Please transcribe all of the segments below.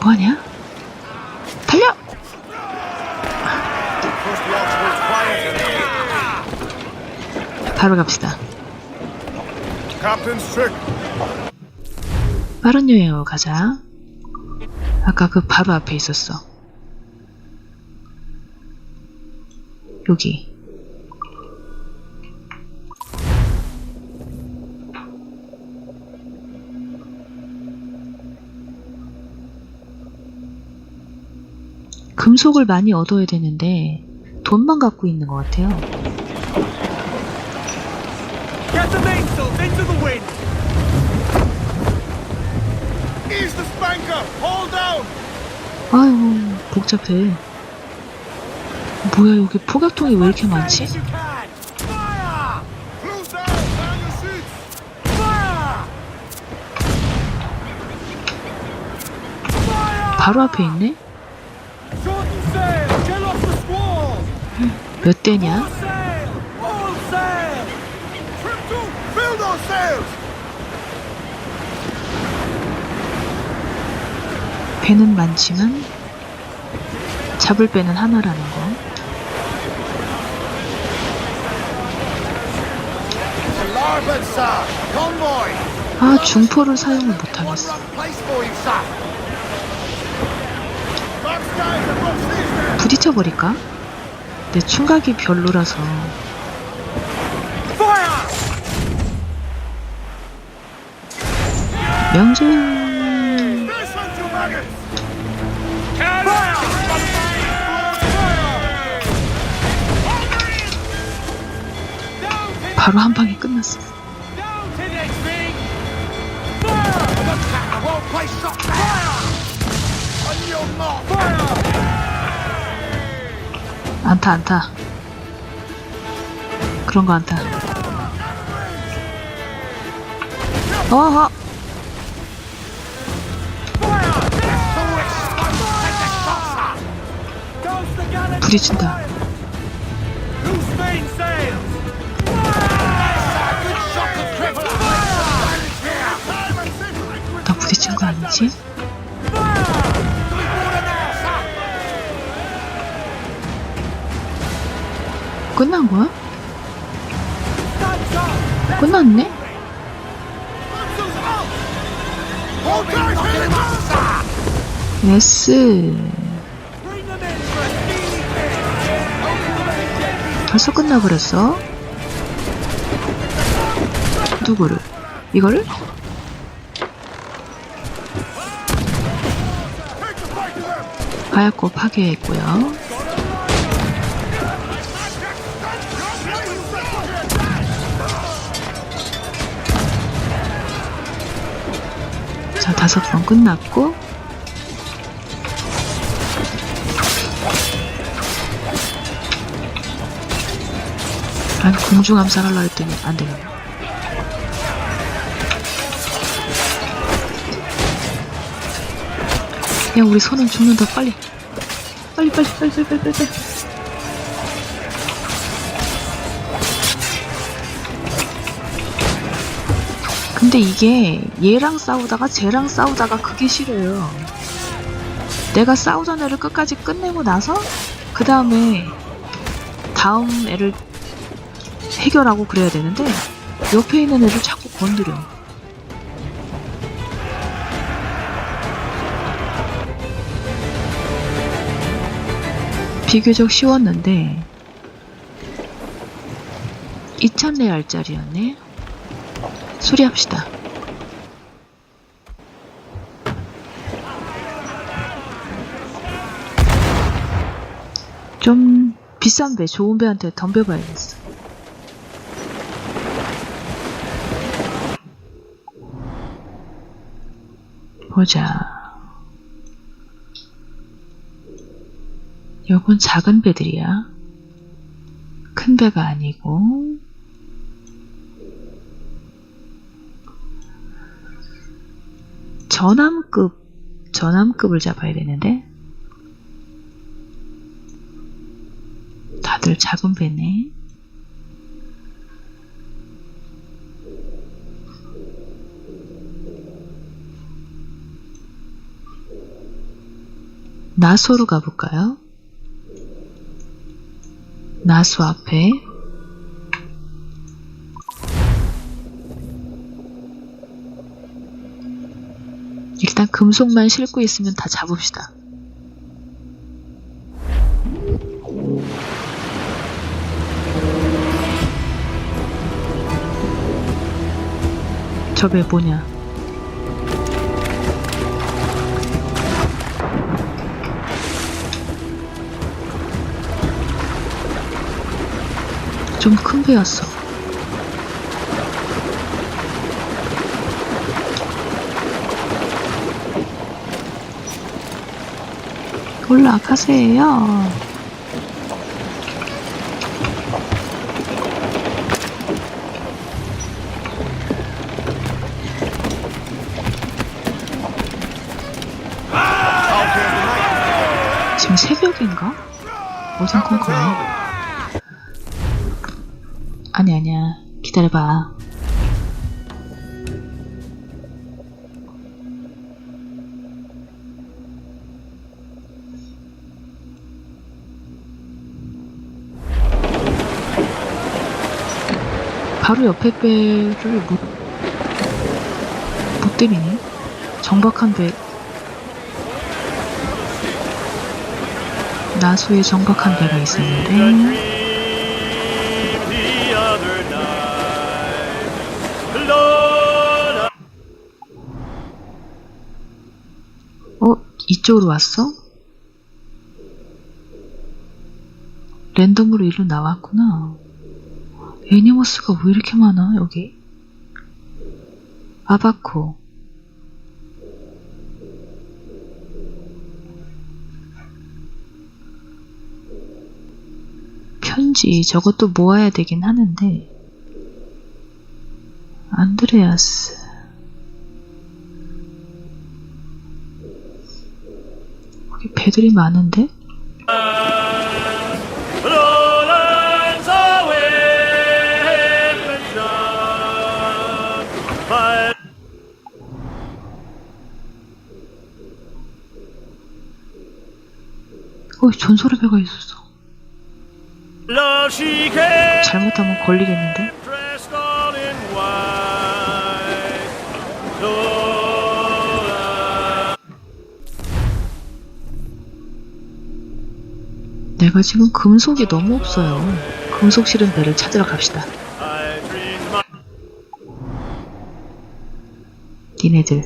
뭐하냐? 달려! 바로 갑시다. 빠른 여행으로 가자. 아까 그 바로 앞에 있었어. 여기. 금속을 많이 얻어야 되는데 돈만 갖고 있는 것 같아요. 아유 복잡해. 뭐야 여기 폭격통이 왜 이렇게 많지? 바로 앞에 있네? 몇 대냐? 배는 많지만 잡을 배는 하나라는 거. 아 중포를 사용을 못하겠어. 부딪혀버릴까? 내 충각이 별로라서! 명중! 바로 한 방에 끝났어. 안타 안타. 그런 거 안타. 어허 triple! Fire! 나 부딪힌 거 아니지? 끝난 거야? 끝났네? 예스. 벌써 끝나버렸어? 누구를? 이거를? 하얗고 파괴했고요. 자, 다섯 번 끝났고. 아니, 공중 암살하려 했더니 안 되네. 야, 우리 손은 죽는다, 빨리. 빨리, 빨리, 빨리, 빨리, 빨리, 빨리. 근데 이게 얘랑 싸우다가 쟤랑 싸우다가 그게 싫어요. 내가 싸우던 애를 끝까지 끝내고 나서 그 다음에 다음 애를 해결하고 그래야 되는데 옆에 있는 애를 자꾸 건드려. 비교적 쉬웠는데 2000레알짜리였네. 수리합시다. 좀 비싼 배, 좋은 배한테 덤벼봐야겠어. 보자. 요건 작은 배들이야. 큰 배가 아니고. 전함급, 전함급을 잡아야 되는데. 다들 작은 배네. 나소로 가볼까요? 나소 앞에 일단 금속만 싣고 있으면 다 잡읍시다. 저배 뭐냐? 좀 큰 배였어. 올라가세요. 지금 새벽인가? 어딘 콩콩해. 아니 아니야. 기다려봐. 바로 옆에 배를 못, 못 때리니? 정박한 배. 나수에 정박한 배가 있었는데, 어? 이쪽으로 왔어? 랜덤으로 일로 나왔구나. 애니머스가 왜 이렇게 많아, 여기? 아바코. 편지, 저것도 모아야 되긴 하는데. 안드레아스. 거기 배들이 많은데? 어, 전설의 배가 있었어. 잘못하면 걸리겠는데? 내가 지금 금속이 너무 없어요. 금속 실은 배를 찾으러 갑시다. 니네들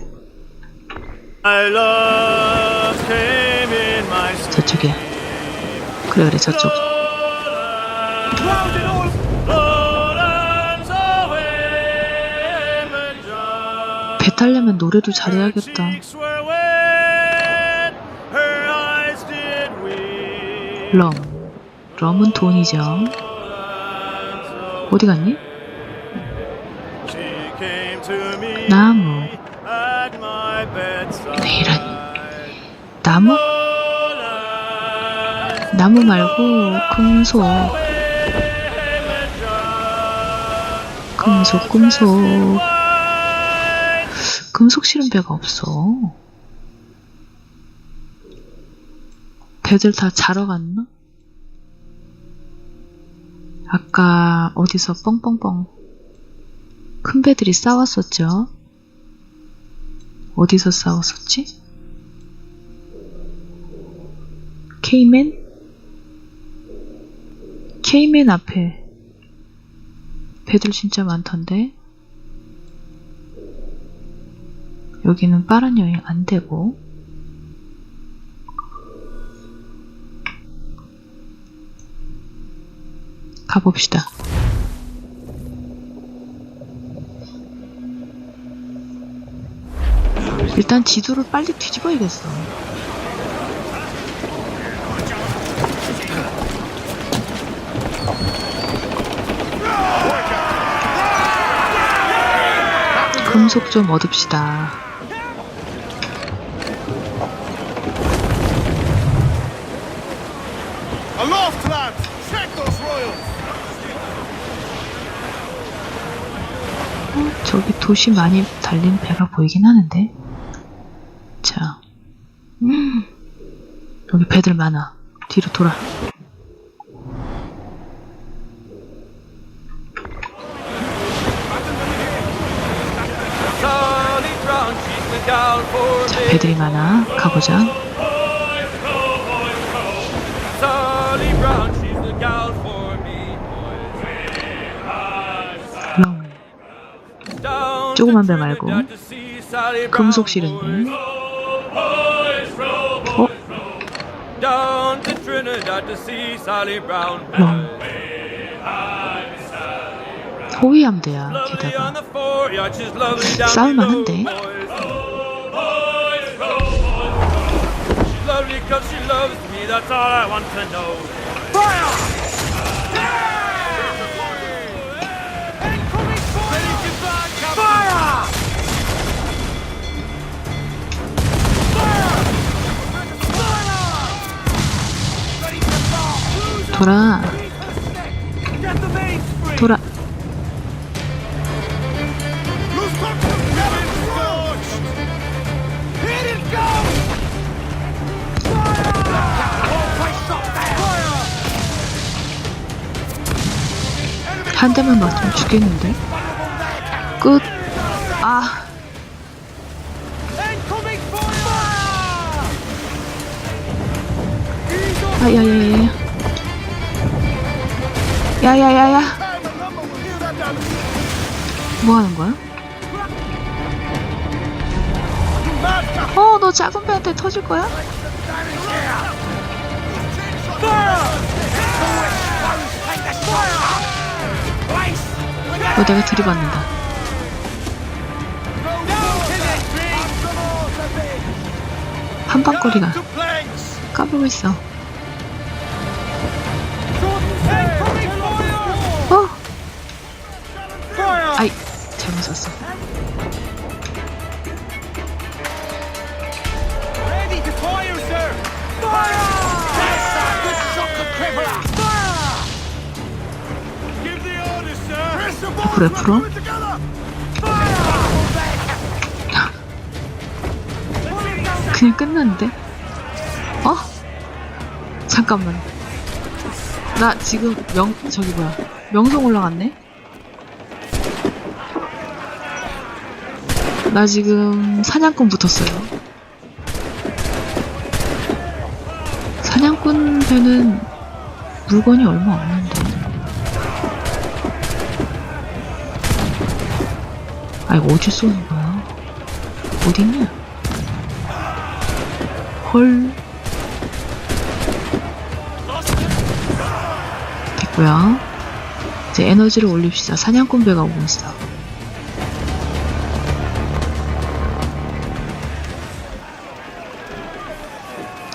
저쪽이야. 그래 그래 저쪽. 배 타려면 노래도 잘해야겠다. 럼. 럼은 돈이죠. 어디 갔니? 나무. 이러니? 나무? 나무 말고 금속. 금속 금속. 금속 실은 배가 없어. 배들 다 자러 갔나? 아까 어디서 뻥뻥뻥 큰 배들이 싸웠었죠? 어디서 싸웠었지? 케이맨? 케이맨 앞에 배들 진짜 많던데? 여기는 빠른 여행 안 되고 가봅시다. 일단 지도를 빨리 뒤집어야겠어. 금속 좀 얻읍시다. 어, 저기 도시 많이 달린 배가 보이긴 하는데. 자. 음. 여기 배들 많아. 뒤로 돌아. 배들이 많아. 가보자. Down 조그만 배 말고. 금속. 실인데. 어? 렁. 호위함대야. 게다가. 싸울만한데? She's lovely 'cause she loves me, that's all I want to know. Fire! Fire! 돌아. 한 대만 맞으면 죽겠는데? 끝. 아, 아, 야 야 야 야. 야 야 야야. time, the number will hear that down the 뭐 하는 거야? 어, 너 작은 배한테 터질 거야? 너 내가 들이받는다. 한방거리가 까불고 있어. 어, 아이, 잘못 썼어. Fire, sir! That's a good shock of crippler! 앞으로, 앞으로. 그냥 끝났는데? 어? 잠깐만. 나 지금 명, 저기 뭐야. 명성 올라갔네? 나 지금 사냥꾼 붙었어요. 사냥꾼 배는 물건이 얼마 없는데. 아, 이거 어디 쏘는 거야? 어딨냐? 헐. 됐고요. 이제 에너지를 올립시다. 사냥꾼 배가 오고 있어.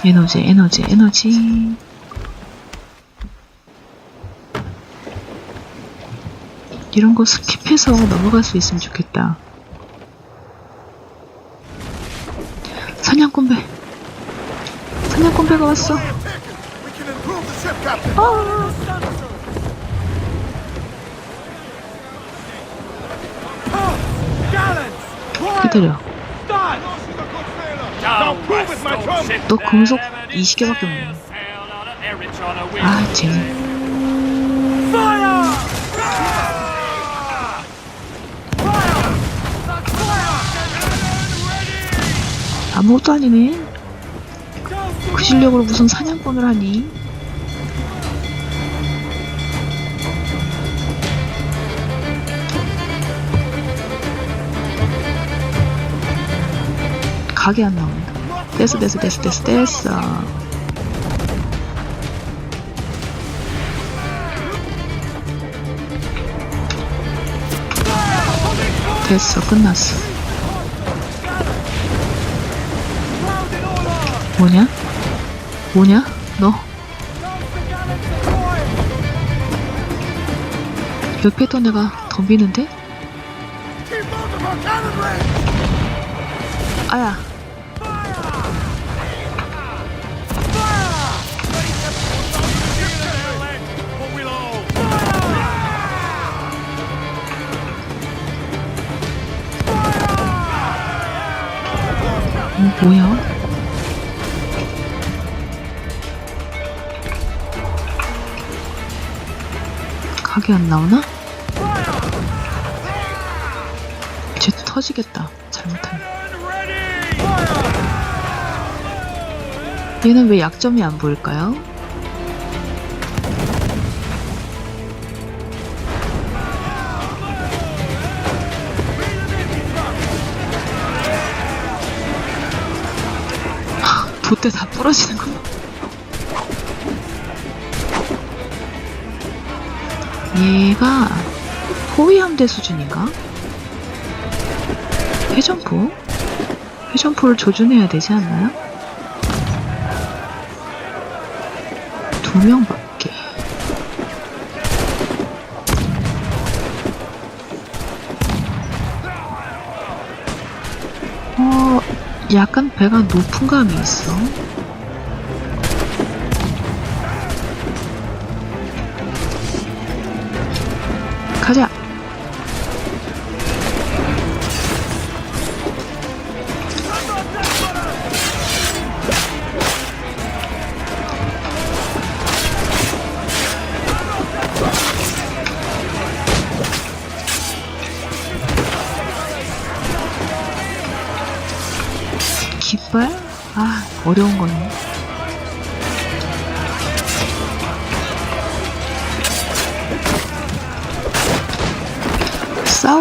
에너지, 에너지, 에너지. 이런 거 스킵해서 넘어갈 수 있으면 좋겠다. 사냥꾼 배. 사냥꾼 배가 왔어. 아, 기다려. 너 금속 20개밖에 없네. 아, 쟤. 아무것도 아니네. 그 실력으로 무슨 사냥꾼을 하니? 각이 안 나온다. 됐어, 됐어, 됐어, 됐어, 됐어. 됐어, 끝났어. 뭐냐? 뭐냐? 너? 옆에 던 애가 덤비는데? 아야. 음? 이게 안 나오나? 쟤 터지겠다. 잘못하면. 얘는 왜 약점이 안 보일까요? 하, 돛대 다 부러지는 거. 얘가 호위함대 수준인가? 회전포? 회전포를 조준해야 되지 않나요? 두 명밖에. 어, 약간 배가 높은 감이 있어. 가자. 깃발? 아, 어려운 거네.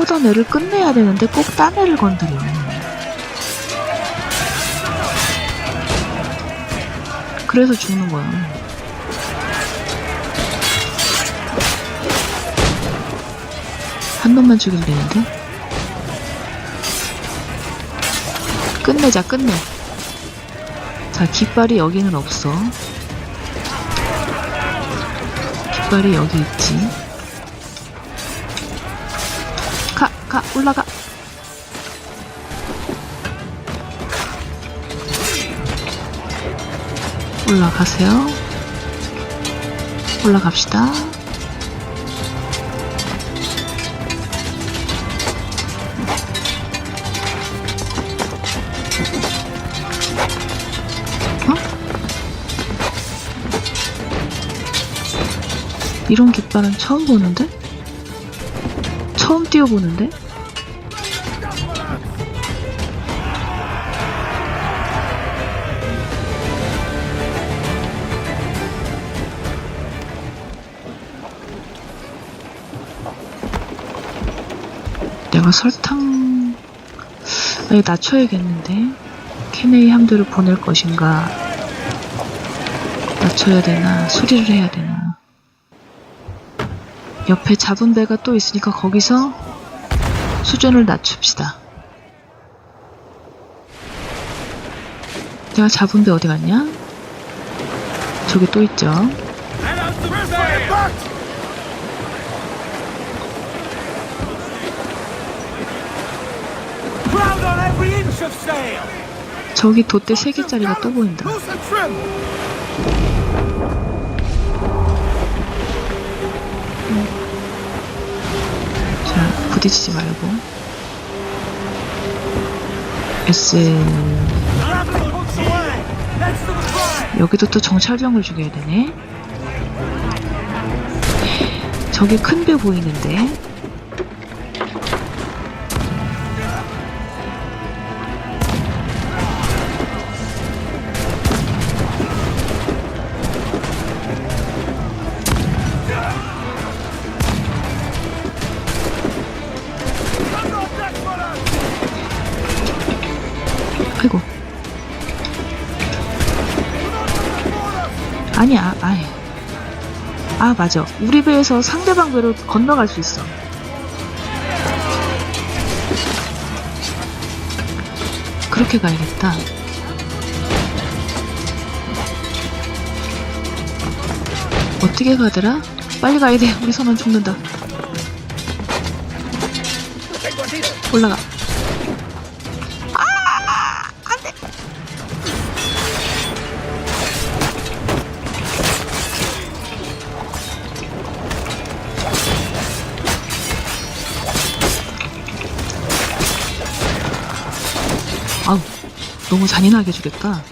싸우던 애를 끝내야 되는데 꼭 딴 애를 건드려. 그래서 죽는 거야. 한 놈만 죽이면 되는데? 끝내자, 끝내. 자, 깃발이 여기는 없어. 깃발이 여기 있지. 올라가. 올라가세요. 올라갑시다. 어? 이런 깃발은 처음 보는데? 처음 띄워보는데? 설탕 아니 낮춰야겠는데? 케네이 함대를 보낼 것인가? 낮춰야 되나? 수리를 해야 되나? 옆에 잡은 배가 또 있으니까 거기서 수준을 낮춥시다. 내가 잡은 배 어디 갔냐? 저기 또 있죠 저기 돛대 3개짜리가 또 보인다! 자 부딪히지 말고 fly! 여기도 또 정찰병을 죽여야 되네. 저기 큰 배 보이는데. 아, 맞아. 우리 배에서 상대방 배로 건너갈 수 있어. 그렇게 가야겠다. 어떻게 가더라? 빨리 가야 돼. 우리 선원 죽는다. 올라가. 너무 잔인하게 죽였다.